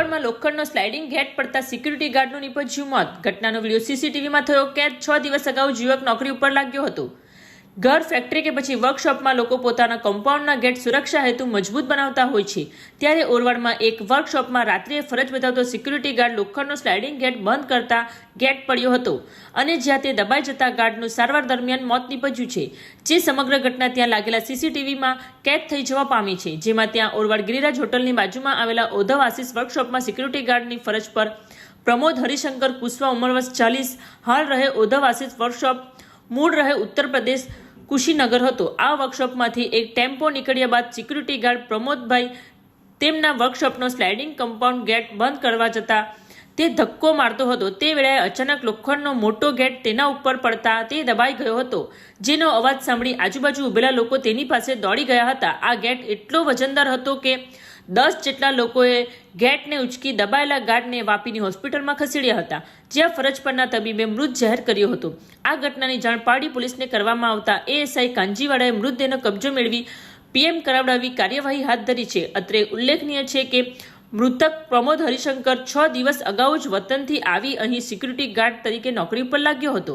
ઓરવાડમાં લોખંડનો sliding gate પડતા security ગાર્ડનું નિપજ્યું મોત. ઘટનાનો વીડિયો સીસીટીવીમાં થયો. કેદ છ દિવસ અગાઉ યુવક નોકરી ઉપર લાગ્યો હતો. ઘર ફેક્ટરી કે પછી વર્કશોપમાં લોકો પોતાના કમ્પાઉન્ડના ગેટ સુરક્ષા હેતુ મજબૂત બનાવતા હોય છે. ત્યારે ઓરવાડમાં એક વર્કશોપમાં રાત્રિએ ફરજ બજાવતો સિક્યુરિટી ગાર્ડ લોખંડનો સ્લાઇડિંગ ગેટ બંધ કરતા ગેટ પડ્યો હતો અને જ્યાં તે દબાઈ જતા ગાર્ડનું સારવાર દરમિયાન મોત નીપજ્યું છે. જે સમગ્ર ઘટના ત્યાં લાગેલા સીસીટીવીમાં કેદ થઈ જવા પામી છે. જેમાં ત્યાં ઓરવાડ ગિરિરાજ હોટલની બાજુમાં આવેલા ઓધવ આશીષ વર્કશોપમાં સિક્યુરિટી ગાર્ડની ફરજ પર પ્રમોદ હરિશંકર કુશવા ઉંમર વર્ષ ચાલીસ, હાલ રહે ઓધવ આશીષ વર્કશોપ મૂળ રહે ઉત્તર પ્રદેશ કુશીનગર હતો. આ વર્કશોપમાંથી એક ટેમ્પો નીકળ્યા બાદ સિક્યુરિટી ગાર્ડ પ્રમોદભાઈ તેમના વર્કશોપનો સ્લાઇડિંગ કમ્પાઉન્ડ ગેટ બંધ કરવા જતા તે ધક્કો મારતો હતો. તે વેળાએ અચાનક લોખંડનો મોટો ગેટ તેના ઉપર પડતા તે દબાઈ ગયો હતો. જેનો અવાજ સાંભળી આજુબાજુ ઊભેલા લોકો તેની પાસે દોડી ગયા હતા. આ ગેટ એટલો વજનદાર હતો કે દસ જેટલા લોકોએ ગેટને ઉચકી દબાયેલા ગાર્ડને વાપીની હોસ્પિટલમાં ખસેડ્યા હતા, જ્યાં ફરજ પરના તબીબે મૃત જાહેર કર્યો હતો. આ ઘટનાની જાણ પારડી પોલીસને કરવામાં આવતા એએસઆઈ કાંજીવાડાએ મૃતદેહનો કબજો મેળવી પીએમ કરાવડાવી કાર્યવાહી હાથ ધરી છે. અત્રે ઉલ્લેખનીય છે કે મૃતક પ્રમોદ હરિશંકર છ દિવસ અગાઉ જ વતનથી આવી અહીં સિક્યુરિટી ગાર્ડ તરીકે નોકરી ઉપર લાગ્યો હતો.